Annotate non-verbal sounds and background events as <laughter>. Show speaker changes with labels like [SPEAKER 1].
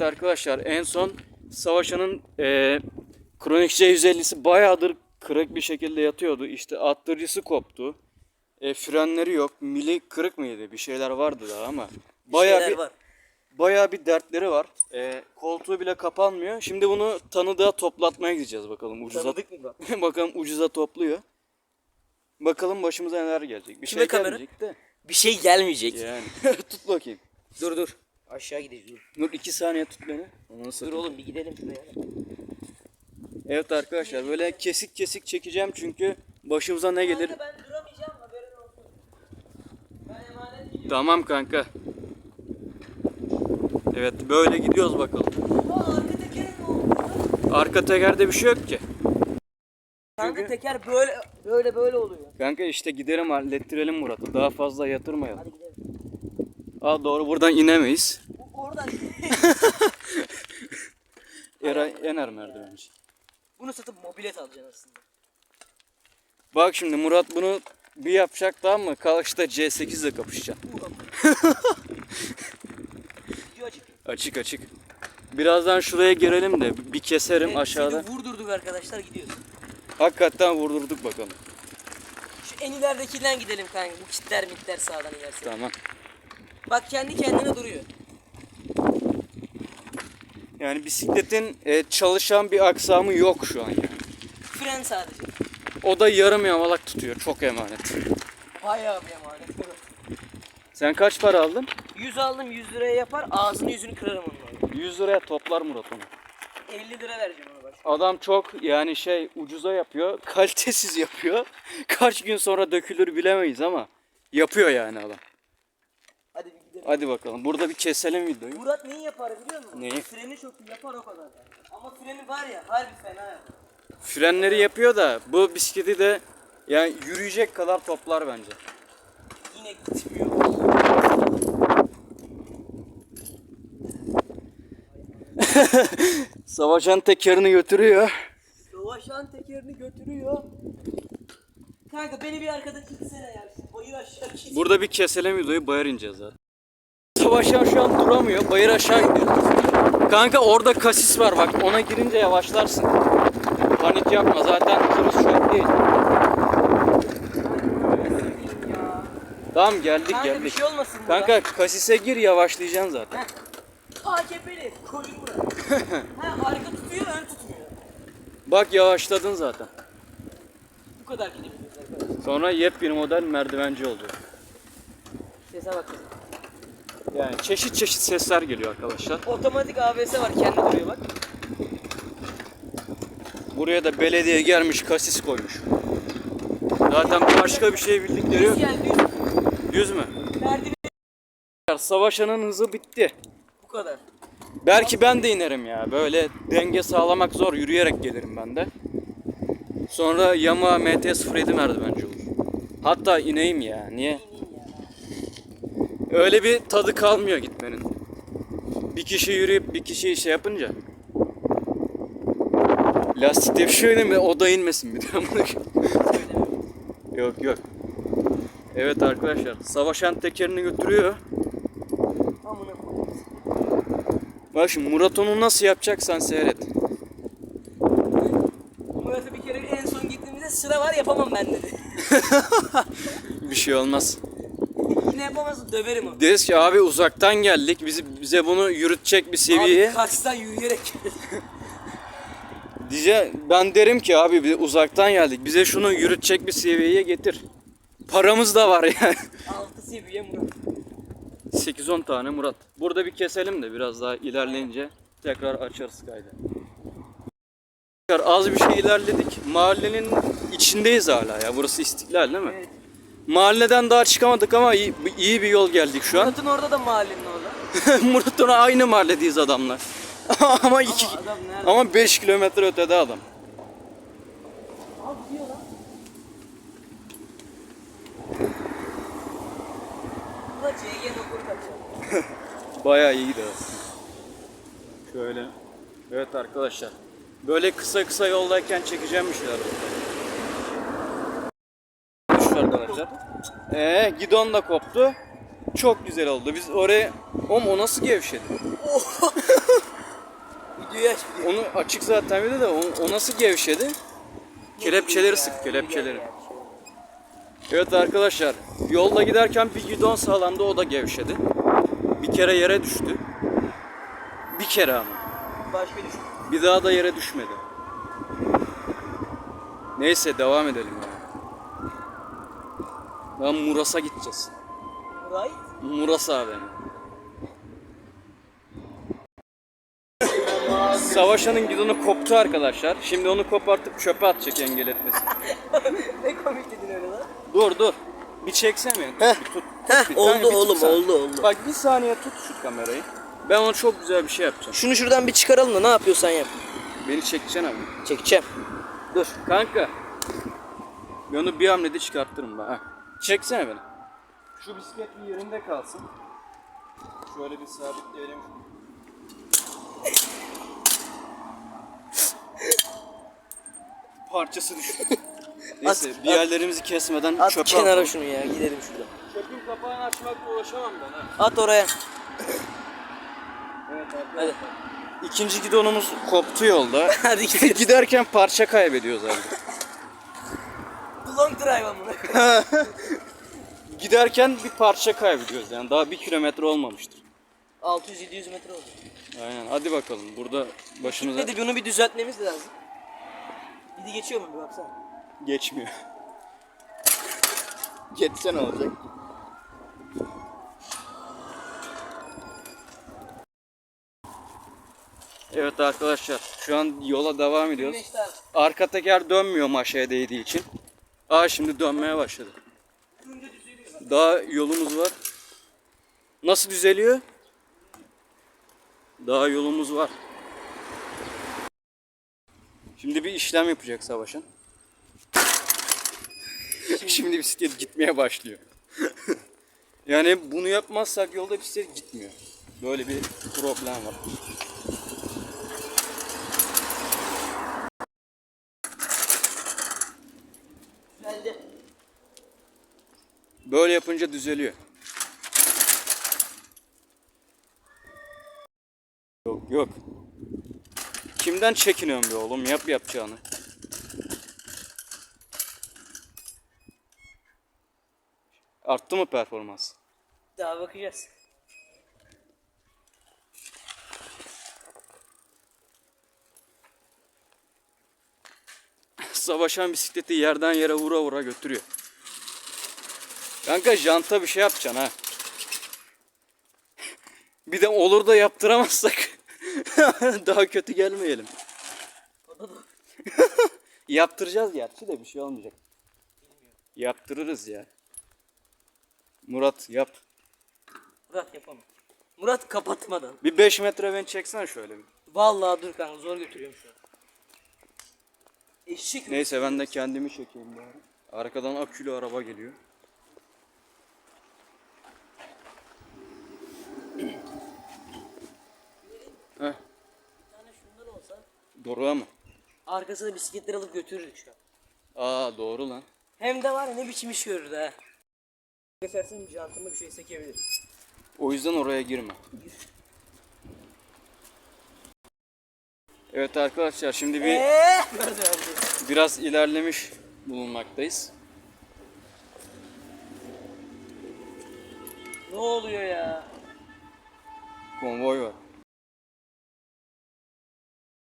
[SPEAKER 1] Arkadaşlar en son Savaşan'ın e, Kronik C150'si bayağıdır kırık bir şekilde yatıyordu. İşte attırıcısı koptu. E, frenleri yok. Mili kırık mıydı? Bir şeyler vardı daha ama. Bayağı bir,
[SPEAKER 2] var.
[SPEAKER 1] bayağı bir dertleri var. E, koltuğu bile kapanmıyor. Şimdi bunu tanıdığa toplatmaya gideceğiz bakalım. Ucuza,
[SPEAKER 2] Tanıdık mı bak? <laughs>
[SPEAKER 1] bakalım ucuza topluyor. Bakalım başımıza neler gelecek. Bir
[SPEAKER 2] Kime
[SPEAKER 1] şey
[SPEAKER 2] kamera?
[SPEAKER 1] gelmeyecek de.
[SPEAKER 2] Bir şey gelmeyecek.
[SPEAKER 1] Yani. <laughs> Tut bakayım.
[SPEAKER 2] Dur dur. Aşağı gideceğiz. Dur
[SPEAKER 1] iki saniye tut beni. Onu
[SPEAKER 2] Dur
[SPEAKER 1] satayım.
[SPEAKER 2] oğlum bir gidelim şuraya.
[SPEAKER 1] Evet arkadaşlar böyle kesik kesik çekeceğim çünkü başımıza ne gelir?
[SPEAKER 2] ben duramayacağım haberin olsun. Ben emanet gidiyorum.
[SPEAKER 1] Tamam kanka. Evet böyle gidiyoruz bakalım.
[SPEAKER 2] Aa arka tekerin ne oldu?
[SPEAKER 1] Arka tekerde bir şey yok ki.
[SPEAKER 2] Kanka
[SPEAKER 1] Çünkü-
[SPEAKER 2] teker böyle böyle böyle oluyor.
[SPEAKER 1] Kanka işte gidelim hallettirelim Murat'ı. Daha fazla yatırmayalım.
[SPEAKER 2] Hadi gidelim.
[SPEAKER 1] Aa doğru buradan inemeyiz.
[SPEAKER 2] Bu- Oradan.
[SPEAKER 1] Era, <laughs> ener merdivenci.
[SPEAKER 2] Bunu satıp mobilet alacaksın aslında.
[SPEAKER 1] Bak şimdi Murat bunu bir yapacak tamam mı? Kalkışta C8 ile kapışacaksın. <laughs>
[SPEAKER 2] Video açık.
[SPEAKER 1] Açık açık. Birazdan şuraya girelim de bir keserim
[SPEAKER 2] Evet,
[SPEAKER 1] aşağıda.
[SPEAKER 2] Seni vurdurduk arkadaşlar gidiyoruz.
[SPEAKER 1] Hakikaten vurdurduk bakalım.
[SPEAKER 2] Şu en ileridekinden gidelim kanka. Bu kitler mitler sağdan inerse.
[SPEAKER 1] Tamam.
[SPEAKER 2] Bak kendi kendine duruyor.
[SPEAKER 1] Yani bisikletin e, çalışan bir aksamı yok şu an yani.
[SPEAKER 2] Fren sadece.
[SPEAKER 1] O da yarım yamalak tutuyor. Çok emanet.
[SPEAKER 2] Bayağı bir emanet.
[SPEAKER 1] Sen kaç para aldın?
[SPEAKER 2] 100 aldım 100 liraya yapar ağzını yüzünü kırarım onunla.
[SPEAKER 1] 100 liraya toplar Murat onu.
[SPEAKER 2] 50 lira vereceğim ona bak.
[SPEAKER 1] Adam çok yani şey ucuza yapıyor. Kalitesiz yapıyor. <laughs> Kaç gün sonra dökülür bilemeyiz ama yapıyor yani adam.
[SPEAKER 2] Hadi
[SPEAKER 1] bakalım. Burada bir keselim videoyu.
[SPEAKER 2] Murat neyi yapar biliyor musun?
[SPEAKER 1] Neyi?
[SPEAKER 2] Freni iyi yapar o kadar. Ama freni var ya harbi fena yapar.
[SPEAKER 1] Frenleri yapıyor da bu bisikleti de yani yürüyecek kadar toplar bence.
[SPEAKER 2] Yine gitmiyor. <laughs>
[SPEAKER 1] Savaşan tekerini götürüyor.
[SPEAKER 2] Dolaşan tekerini götürüyor. Kanka beni bir arkada itsene ya. Bayır aşağı git.
[SPEAKER 1] Burada bir keselim videoyu bayır ineceğiz ha. Savaşan şu an duramıyor. Bayır aşağı gidiyor. Kanka orada kasis var bak. Ona girince yavaşlarsın. Panik yapma. Zaten hızımız çok değil.
[SPEAKER 2] ya.
[SPEAKER 1] Tamam geldik
[SPEAKER 2] Kanka bir
[SPEAKER 1] geldik.
[SPEAKER 2] şey olmasın burada.
[SPEAKER 1] Kanka kasise gir yavaşlayacaksın zaten.
[SPEAKER 2] Heh. AKP'li. Koyun buraya. <laughs> ha arka tutuyor ön tutmuyor.
[SPEAKER 1] Bak yavaşladın zaten.
[SPEAKER 2] Bu kadar gidebiliyoruz arkadaşlar.
[SPEAKER 1] Sonra yepyeni model merdivenci oldu.
[SPEAKER 2] Sese bak.
[SPEAKER 1] Yani çeşit çeşit sesler geliyor arkadaşlar.
[SPEAKER 2] Otomatik ABS var kendi duruyor bak.
[SPEAKER 1] Buraya da belediye gelmiş kasis koymuş. Zaten başka bir şey bildikleri yok.
[SPEAKER 2] Düz düz.
[SPEAKER 1] Düz mü?
[SPEAKER 2] Merdiven
[SPEAKER 1] Savaşanın hızı bitti.
[SPEAKER 2] bu kadar.
[SPEAKER 1] Belki ben de inerim ya. Böyle denge sağlamak zor. Yürüyerek gelirim ben de. Sonra Yamaha MT-07 merdivenci olur. Hatta ineyim ya. Niye? Öyle bir tadı kalmıyor gitmenin. Bir kişi yürüyüp bir kişi şey yapınca. Lastikte bir şey oynayayım ve o da inmesin bir de. yok yok. Evet arkadaşlar. Savaşan tekerini götürüyor. Bak şimdi Murat onu nasıl yapacaksan seyret.
[SPEAKER 2] Murat'a bir kere en son gittiğimizde sıra var yapamam ben dedi. <laughs>
[SPEAKER 1] Bir şey olmaz.
[SPEAKER 2] Yine yapamazsın döverim onu.
[SPEAKER 1] Deriz ki abi uzaktan geldik. Bizi, bize bunu yürütecek bir seviyeye.
[SPEAKER 2] Abi kaçtan yürüyerek <laughs>
[SPEAKER 1] Diye ben derim ki abi biz uzaktan geldik. Bize şunu yürütecek bir seviyeye getir. Paramız da var yani.
[SPEAKER 2] Altı seviye Murat.
[SPEAKER 1] 8-10 tane Murat. Burada bir keselim de biraz daha ilerleyince tekrar açarız kaydı. Az bir şey ilerledik. Mahallenin içindeyiz hala ya. Burası İstiklal değil mi?
[SPEAKER 2] Evet.
[SPEAKER 1] Mahalleden daha çıkamadık ama iyi, iyi bir yol geldik şu an.
[SPEAKER 2] Murat'ın orada da mahallenin orada. <laughs>
[SPEAKER 1] Murat'la aynı mahalledeyiz adamlar. <laughs> ama iki,
[SPEAKER 2] Ama adam nerede?
[SPEAKER 1] ama 5 kilometre ötede adam.
[SPEAKER 2] Abi <laughs> gidiyor lan.
[SPEAKER 1] Bayağı iyiydi aslında. Şöyle. Evet arkadaşlar. Böyle kısa kısa yoldayken çekeceğim bir şeyler. Şu arkadaşlar. Ee, gidon da koptu. Çok güzel oldu. Biz oraya... Oğlum o nasıl gevşedi? <laughs>
[SPEAKER 2] Videoyu aç.
[SPEAKER 1] Onu açık zaten bir de de o, o nasıl gevşedi? Kelepçeleri sık kelepçeleri. Evet arkadaşlar yolda giderken bir gidon sağlandı o da gevşedi. Bir kere yere düştü. Bir kere ama.
[SPEAKER 2] Başka düşün.
[SPEAKER 1] Bir daha da yere düşmedi. Neyse devam edelim. Daha Muras'a gideceğiz.
[SPEAKER 2] Right.
[SPEAKER 1] Muras abi. Savaşanın gidonu koptu arkadaşlar. Şimdi onu kopartıp çöpe atacak engel etmesin. <laughs>
[SPEAKER 2] ne komik dedin öyle lan.
[SPEAKER 1] Dur dur. Bir çeksene beni.
[SPEAKER 2] Heh.
[SPEAKER 1] Bir tut.
[SPEAKER 2] Heh,
[SPEAKER 1] Bir
[SPEAKER 2] oldu
[SPEAKER 1] bir
[SPEAKER 2] oğlum, oldu, oldu.
[SPEAKER 1] Bak bir saniye tut şu kamerayı. Ben ona çok güzel bir şey yapacağım.
[SPEAKER 2] Şunu şuradan bir çıkaralım da ne yapıyorsan yap.
[SPEAKER 1] Beni çekeceksin abi.
[SPEAKER 2] Çekeceğim. Dur.
[SPEAKER 1] Kanka. Ben onu bir hamlede çıkartırım ben. Ha. Çeksene beni. Şu bisiklet bir yerinde kalsın. Şöyle bir sabitleyelim. <laughs> Parçası düştü. Neyse
[SPEAKER 2] At,
[SPEAKER 1] bir yerlerimizi kesmeden
[SPEAKER 2] At
[SPEAKER 1] çöpe
[SPEAKER 2] kenara
[SPEAKER 1] atalım.
[SPEAKER 2] şunu ya gidelim şuradan.
[SPEAKER 1] Çöpün kapağını açmakla uğraşamam ben ha.
[SPEAKER 2] At oraya.
[SPEAKER 1] Evet
[SPEAKER 2] Hadi.
[SPEAKER 1] İkinci gidonumuz koptu yolda. <laughs>
[SPEAKER 2] Hadi gidelim.
[SPEAKER 1] Giderken parça kaybediyoruz abi.
[SPEAKER 2] Long drive amına. <laughs>
[SPEAKER 1] Giderken bir parça kaybediyoruz yani daha bir kilometre olmamıştır.
[SPEAKER 2] 600-700 metre oldu.
[SPEAKER 1] Aynen hadi bakalım burada başımıza
[SPEAKER 2] de bunu bir düzeltmemiz lazım. Gidi geçiyor mu bir baksana.
[SPEAKER 1] geçmiyor. Geçse ne olacak? Evet arkadaşlar şu an yola devam ediyoruz. Arka teker dönmüyor maşaya değdiği için. Aa şimdi dönmeye başladı. Daha yolumuz var. Nasıl düzeliyor? Daha yolumuz var. Şimdi bir işlem yapacak Savaş'ın. <laughs> Şimdi bisiklet gitmeye başlıyor. <laughs> yani bunu yapmazsak yolda bisiklet gitmiyor. Böyle bir problem var. Böyle yapınca düzeliyor. Yok yok. Kimden çekiniyorsun be oğlum? Yap yapacağını. Arttı mı performans?
[SPEAKER 2] Daha bakacağız.
[SPEAKER 1] Savaşan bisikleti yerden yere vura vura götürüyor. Kanka janta bir şey yapacaksın ha. Bir de olur da yaptıramazsak <laughs> daha kötü gelmeyelim. <laughs> Yaptıracağız gerçi de bir şey olmayacak. Yaptırırız ya. Murat yap.
[SPEAKER 2] Murat yapamam. Murat kapatmadan.
[SPEAKER 1] Bir 5 metre beni çeksen şöyle bir.
[SPEAKER 2] Vallahi dur kanka zor götürüyorum şu an. Eşek mi?
[SPEAKER 1] Neyse ben de kendimi çekeyim bari. Arkadan akülü araba geliyor. Heh,
[SPEAKER 2] Bir tane şundan
[SPEAKER 1] doğru mı?
[SPEAKER 2] Arkasına bisikletleri alıp götürürdük şu an.
[SPEAKER 1] Aa doğru lan.
[SPEAKER 2] Hem de var ya ne biçim iş görürdü ha. Geçersen jantıma bir şey sekebilir.
[SPEAKER 1] O yüzden oraya girme. Evet arkadaşlar şimdi bir
[SPEAKER 2] Eee? <laughs> Nerede
[SPEAKER 1] biraz ilerlemiş bulunmaktayız.
[SPEAKER 2] Ne oluyor ya?
[SPEAKER 1] Konvoy var.